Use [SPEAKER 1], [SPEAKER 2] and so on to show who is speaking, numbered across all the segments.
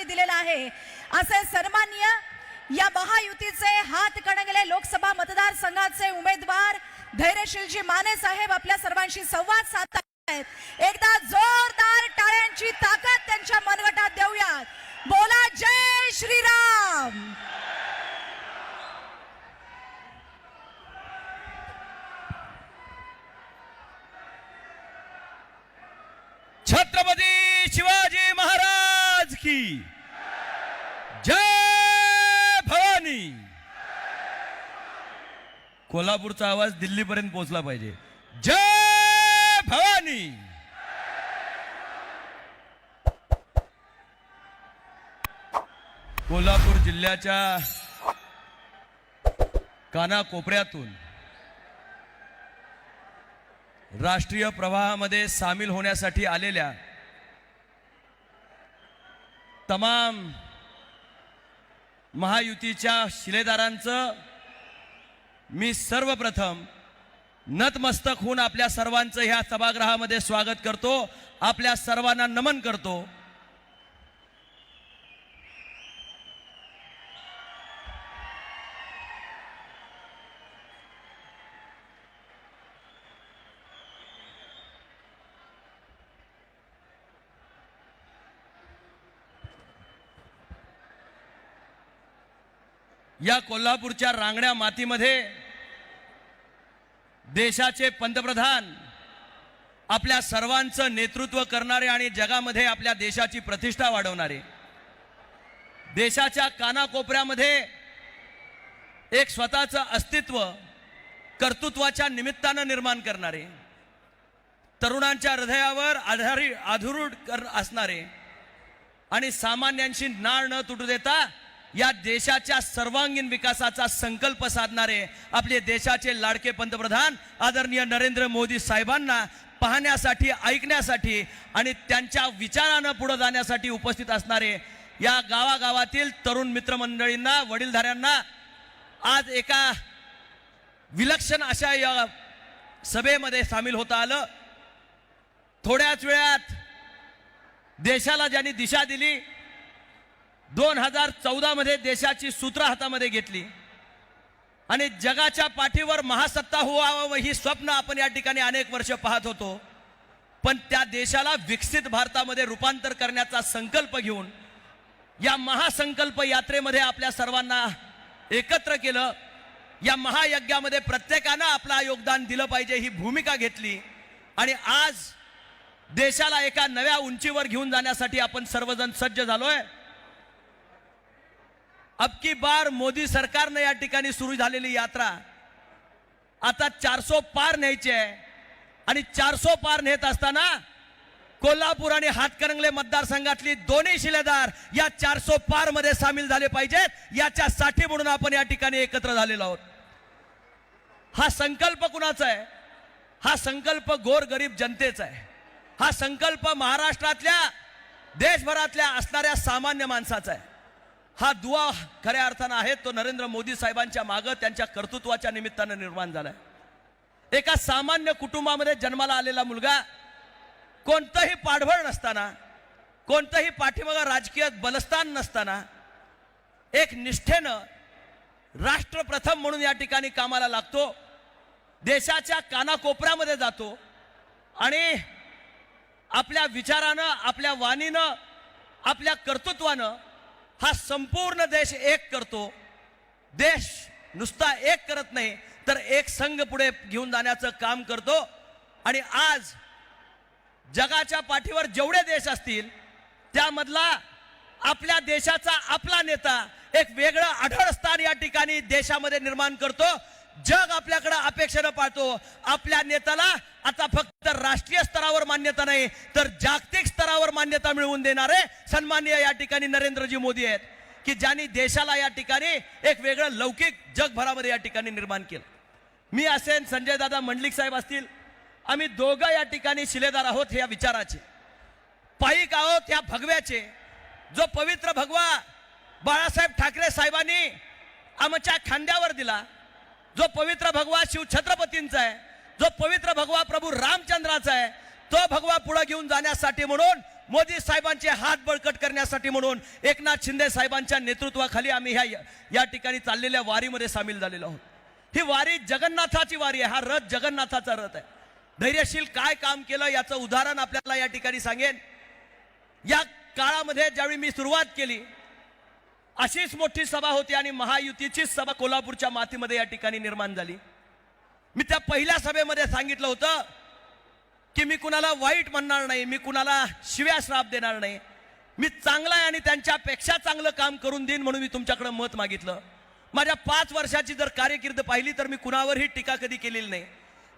[SPEAKER 1] त्यांनी दिलेला आहे. असे सन्मान्य या महायुतीचे हात कणगले लोकसभा मतदारसंघाचे उमेदवार धैर्यशीलजी माने साहेब आपल्या सर्वांशी संवाद साधत आहेत एकदा जोरदार टाळ्यांची ताकद त्यांच्या मनगटात देऊयात. बोला जय श्रीराम.
[SPEAKER 2] छत्रपती की। जय भवानी। कोल्हापूरचा आवाज दिल्लीपर्यंत पोहोचला पाहिजे. जय भवानी। कोल्हापूर जिल्ह्याच्या कानाकोपऱ्यातून राष्ट्रीय प्रवाहामध्ये सामील होण्यासाठी आलेल्या तमाम महायुतीच्या शिलेदारांचं मी सर्वप्रथम नतमस्तक होऊन आपल्या सर्वांचं ह्या सभागृहामध्ये स्वागत करतो. आपल्या सर्वांना नमन करतो. या कोल्हापूरच्या रांगड्या मातीमध्ये देशाचे पंतप्रधान आपल्या सर्वांचं नेतृत्व करणारे आणि जगामध्ये आपल्या देशाची प्रतिष्ठा वाढवणारे. देशाच्या कानाकोपऱ्यामध्ये एक स्वतःचं अस्तित्व कर्तृत्वाच्या निमित्तानं निर्माण करणारे तरुणांच्या हृदयावर आधारी आधुरूढ कर असणारे आणि सामान्यांशी नाळ न तुटू देता या देशाच्या सर्वांगीण विकासाचा संकल्प साधणारे आपले देशाचे लाडके पंतप्रधान आदरणीय नरेंद्र मोदी साहेबांना पाहण्यासाठी ऐकण्यासाठी आणि त्यांच्या विचारानं पुढे जाण्यासाठी उपस्थित असणारे या गावागावातील तरुण मित्रमंडळींना वडीलधाऱ्यांना आज एका विलक्षण अशा या सभेमध्ये सामील होता आलं. थोड्याच वेळात देशाला ज्यांनी दिशा दिली दोन हजार चौदामध्ये देशाची सूत्र हातामध्ये घेतली. आणि जगाच्या पाठीवर महासत्ता व्हावं ही स्वप्न आपण या ठिकाणी अनेक वर्ष पाहत होतो. पण त्या देशाला विकसित भारतामध्ये रूपांतर करण्याचा संकल्प घेऊन या महासंकल्प यात्रेमध्ये आपल्या सर्वांना एकत्र केलं. या महायज्ञामध्ये प्रत्येकानं आपला योगदान दिलं पाहिजे ही भूमिका घेतली. आणि आज देशाला एका नव्या उंचीवर घेऊन जाण्यासाठी आपण सर्वजण सज्ज झालोय. अबकी बार मोदी सरकारनं या ठिकाणी सुरू झालेली यात्रा आता चारसो पार न्यायची आहे. आणि चारसो पार नेत असताना कोल्हापूर आणि हातकरंगले मतदारसंघातली दोन्ही शिलेदार या चारसो पारमध्ये सामील झाले पाहिजेत. याच्यासाठी म्हणून आपण या ठिकाणी एकत्र झालेलो आहोत. हा संकल्प कुणाचा आहे? हा संकल्प गोर गरीब जनतेचा आहे. हा संकल्प महाराष्ट्रातल्या देशभरातल्या असणाऱ्या सामान्य माणसाचा आहे. हा दुवा खऱ्या अर्थानं आहे तो नरेंद्र मोदी साहेबांच्या मागं त्यांच्या कर्तृत्वाच्या निमित्तानं निर्माण झालाय. एका सामान्य कुटुंबामध्ये जन्माला आलेला मुलगा कोणतंही पाठबळ नसताना कोणतंही पाठीमागं राजकीय बलस्थान नसताना एक निष्ठेनं राष्ट्रप्रथम म्हणून या ठिकाणी कामाला लागतो देशाच्या कानाकोपऱ्यामध्ये जातो आणि आपल्या विचारानं आपल्या वाणीनं आपल्या कर्तृत्वानं हा संपूर्ण देश एक करतो. देश नुसता एक करत नाही तर एक संघ पुढे घेऊन जाण्याचं काम करतो. आणि आज जगाच्या पाठीवर जेवढे देश असतील त्यामधला आपल्या देशाचा आपला नेता एक वेगळं आढळ स्थान या ठिकाणी देशामध्ये निर्माण करतो. जग आपल्याकडे अपेक्षेनं पाळतो. आपल्या नेत्याला आता फक्त राष्ट्रीय स्तरावर मान्यता नाही तर जागतिक स्तरावर मान्यता मिळवून देणारे सन्माननीय या ठिकाणी नरेंद्रजी मोदी आहेत की ज्यांनी देशाला या ठिकाणी एक वेगळं लौकिक जगभरामध्ये या ठिकाणी निर्माण केलं. मी असेन संजय दादा मंडलिक साहेब असतील आम्ही दोघं या ठिकाणी शिलेदार आहोत या विचाराचे. पायिक आहोत या भगव्याचे. जो पवित्र भगवा बाळासाहेब ठाकरे साहेबांनी आमच्या खांद्यावर दिला जो पवित्र भगवा शिव छत्रपतींचा आहे जो पवित्र भगवा प्रभू रामचंद्राचा आहे तो भगवा पुढे घेऊन जाण्यासाठी म्हणून मोदी साहेबांचे हात बळकट करण्यासाठी म्हणून एकनाथ शिंदे साहेबांच्या नेतृत्वाखाली आम्ही ह्या या ठिकाणी चाललेल्या वारीमध्ये सामील झालेलो आहोत. ही वारी जगन्नाथाची वारी आहे हा रथ जगन्नाथाचा रथ आहे. धैर्यशील काय काम केलं याचं उदाहरण आपल्याला या ठिकाणी सांगेन. या काळामध्ये ज्यावेळी मी सुरुवात केली अशीच मोठी सभा होती आणि महायुतीचीच सभा कोल्हापूरच्या मातीमध्ये या ठिकाणी निर्माण झाली. मी त्या पहिल्या सभेमध्ये सांगितलं होतं की मी कुणाला वाईट म्हणणार नाही मी कुणाला शिव्या श्राप देणार नाही. मी चांगला आहे आणि त्यांच्यापेक्षा चांगलं काम करून देईन म्हणून मी तुमच्याकडे मत मागितलं. माझ्या पाच वर्षाची जर कार्यकीर्द पाहिली तर मी कुणावरही टीका कधी केलेली नाही.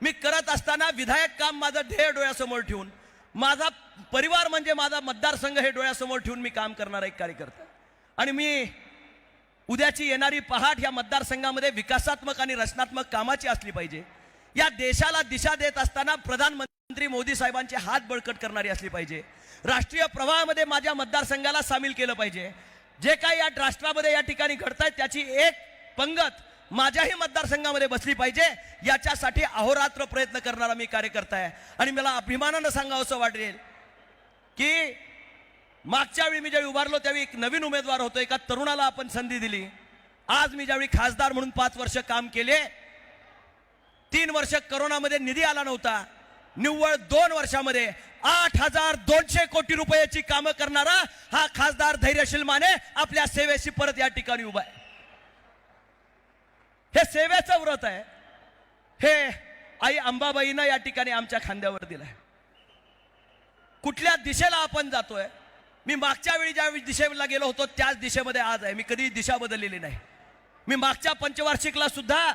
[SPEAKER 2] मी करत असताना विधायक काम माझं ध्येय डोळ्यासमोर ठेवून माझा परिवार म्हणजे माझा मतदारसंघ हे डोळ्यासमोर ठेवून मी काम करणारा एक कार्यकर्ता. आणि मी उद्याची येणारी पहाट या मतदारसंघामध्ये विकासात्मक आणि रचनात्मक कामाची असली पाहिजे. या देशाला दिशा देत असताना प्रधानमंत्री मोदी साहेबांचे हात बळकट करणारी असली पाहिजे. राष्ट्रीय प्रवाहामध्ये माझ्या मतदारसंघाला सामील केलं पाहिजे. जे काही या राष्ट्रामध्ये या ठिकाणी घडत त्याची एक पंगत माझ्याही मतदारसंघामध्ये बसली पाहिजे. याच्यासाठी अहोरात्र प्रयत्न करणारा मी कार्यकर्ता आहे. आणि मला अभिमानानं सांगावं असं वाटेल की मागच्या वेळी मी ज्यावेळी उभारलो त्यावेळी एक नवीन उमेदवार होतो. एका तरुणाला आपण संधी दिली. आज मी ज्यावेळी खासदार म्हणून पाच वर्ष काम केले तीन वर्ष करोनामध्ये निधी आला नव्हता. निव्वळ दोन वर्षामध्ये आठ हजार दोनशे कोटी रुपयाची कामं करणारा हा खासदार धैर्यशील माने आपल्या सेवेशी परत या ठिकाणी उभा आहे. हे सेवेचं व्रत आहे. हे आई अंबाबाईनं या ठिकाणी आमच्या खांद्यावर दिलंय. कुठल्या दिशेला आपण जातोय मी मागच्या वेळी ज्या दिशेला गेलो होतो त्याच दिशेमध्ये आज आहे. मी कधी दिशा बदललेली नाही. मी मागच्या पंचवार्षिकला सुद्धा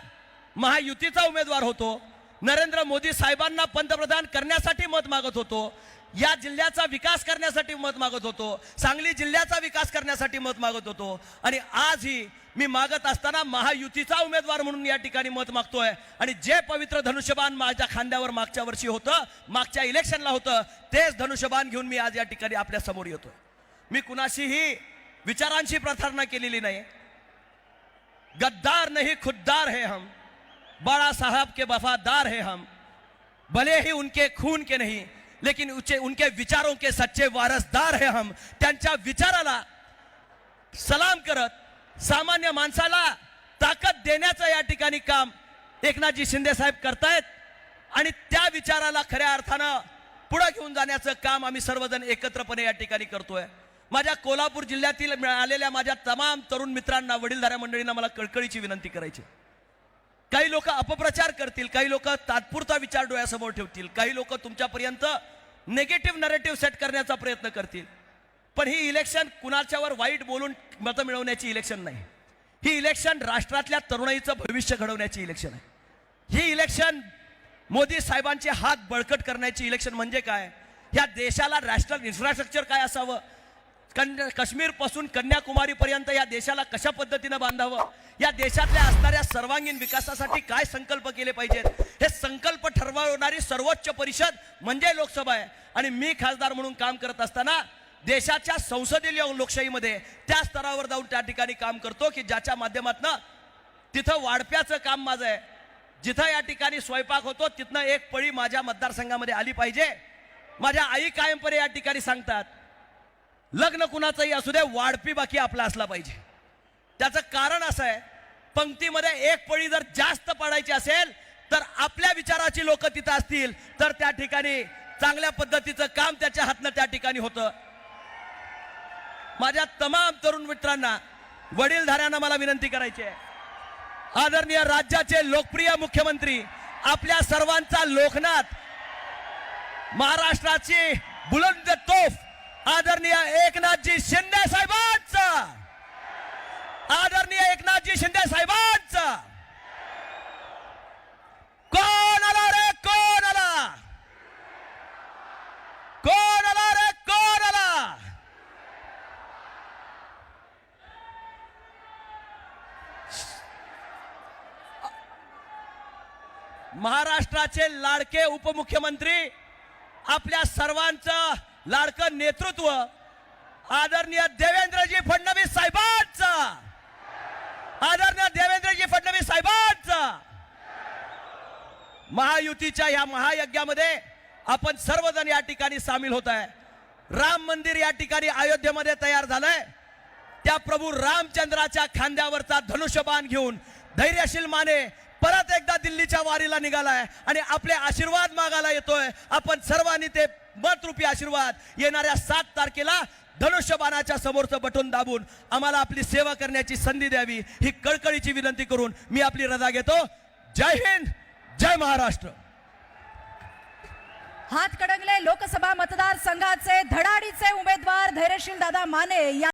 [SPEAKER 2] महायुतीचा उमेदवार होतो. नरेंद्र मोदी साहेबांना पंतप्रधान करण्यासाठी मत मागत होतो. या जिल्ह्याचा विकास करण्यासाठी मत मागत होतो. सांगली जिल्ह्याचा विकास करण्यासाठी मत मागत होतो. आणि आजही मी मागत असताना महायुतीचा उमेदवार म्हणून या ठिकाणी मत मागतोय. आणि जे पवित्र धनुष्यबाण माझ्या खांद्यावर मागच्या वर्षी होतं मागच्या इलेक्शनला होतं तेच धनुष्यबाण घेऊन मी आज या ठिकाणी आपल्यासमोर येतोय. मी कुणाशीही विचारांशी प्रार्थना केलेली नाही. गद्दार नहीं खुददार है हम. बाळा साहब के वफादार है हम. भले ही उनके खून के नहीं लेकिन उचे उनके विचारों के सच्चे वारसदार है हम. त्यांच्या विचाराला सलाम करत सामान्य माणसाला ताकद देण्याचं या ठिकाणी काम एकनाथजी शिंदे साहेब करतायत. आणि त्या विचाराला खऱ्या अर्थानं पुढे घेऊन जाण्याचं काम आम्ही सर्वजण एकत्रपणे या ठिकाणी करतोय. माझ्या कोल्हापूर जिल्ह्यातील मिळालेल्या माझ्या तमाम तरुण मित्रांना वडीलधाऱ्या मंडळींना मला कळकळीची विनंती करायची काही लोक अपप्रचार करतील काही लोक तात्पुरता विचार डोळ्यासमोर ठेवतील काही लोक तुमच्यापर्यंत नेगेटिव्ह नरेटिव्ह सेट करण्याचा प्रयत्न करतील. पण ही इलेक्शन कुणाच्यावर वाईट बोलून मतं मिळवण्याची इलेक्शन नाही. ही इलेक्शन राष्ट्रातल्या तरुणाईचं भविष्य घडवण्याची इलेक्शन आहे. ही इलेक्शन मोदी साहेबांचे हात बळकट करण्याची इलेक्शन म्हणजे काय? या देशाला नॅशनल इन्फ्रास्ट्रक्चर काय असावं? कन्या काश्मीरपासून कन्याकुमारीपर्यंत या देशाला कशा पद्धतीनं बांधावं? या देशातल्या असणाऱ्या सर्वांगीण विकासासाठी काय संकल्प केले पाहिजेत? हे संकल्प ठरवणारी सर्वोच्च परिषद म्हणजे लोकसभा आहे. आणि मी खासदार म्हणून काम करत असताना देशाच्या संसदीय लोकशाहीमध्ये त्या स्तरावर जाऊन त्या ठिकाणी काम करतो की ज्याच्या माध्यमातनं तिथं वाढप्याचं काम माझं आहे. जिथं या ठिकाणी स्वयंपाक होतो तिथनं एक पळी माझ्या मतदारसंघामध्ये आली पाहिजे. माझ्या आई कायमपणे या ठिकाणी सांगतात लग्न कुणाचंही असू दे वाढपी बाकी आपला असला पाहिजे. त्याचं कारण असं आहे पंक्तीमध्ये एक पळी जर जास्त पडायची असेल तर आपल्या विचाराची लोक तिथं असतील तर त्या ठिकाणी चांगल्या पद्धतीचं काम त्याच्या हातनं त्या ठिकाणी होतं. माझ्या तमाम तरुण मित्रांना वडीलधाऱ्यांना मला विनंती करायची आहे. आदरणीय राज्याचे लोकप्रिय मुख्यमंत्री आपल्या सर्वांचा लोकनाथ महाराष्ट्राची बुलंद तोफ आदरणीय एकनाथजी शिंदे साहेबांचा. आदरणीय एकनाथजी शिंदे साहेबांचा. कोण आला रे कोण आला? कोण आला रे कोण आला? महाराष्ट्राचे लाडके उपमुख्यमंत्री आपल्या सर्वांचं लाडकं नेतृत्व आदरणीय देवेंद्रजी फडणवीस साहेबांचा. आदरणीय देवेंद्रजी फडणवीस साहेबांचा. महायुतीच्या या महायज्ञामध्ये आपण सर्वजण या ठिकाणी सामील होत आहे. राम मंदिर या ठिकाणी अयोध्येमध्ये तयार झालंय. त्या प्रभू रामचंद्राच्या खांद्यावरचा धनुष्यबाण घेऊन धैर्यशील माने परत एकदा दिल्लीच्या वारीला निघालाय आणि आपले आशीर्वाद मागायला येतोय. आपण सर्वांनी ते मतरूपी आशीर्वाद येणाऱ्या सात तारखेला धनुष्यबाणाच्या समोरचं बटून दाबून आम्हाला आपली सेवा करण्याची संधी द्यावी ही कळकळीची विनंती करून मी आपली रजा घेतो. जय हिंद जय महाराष्ट्र.
[SPEAKER 1] हातकणंगले लोकसभा मतदारसंघाचे धडाडीचे उमेदवार धैर्यशील दादा माने या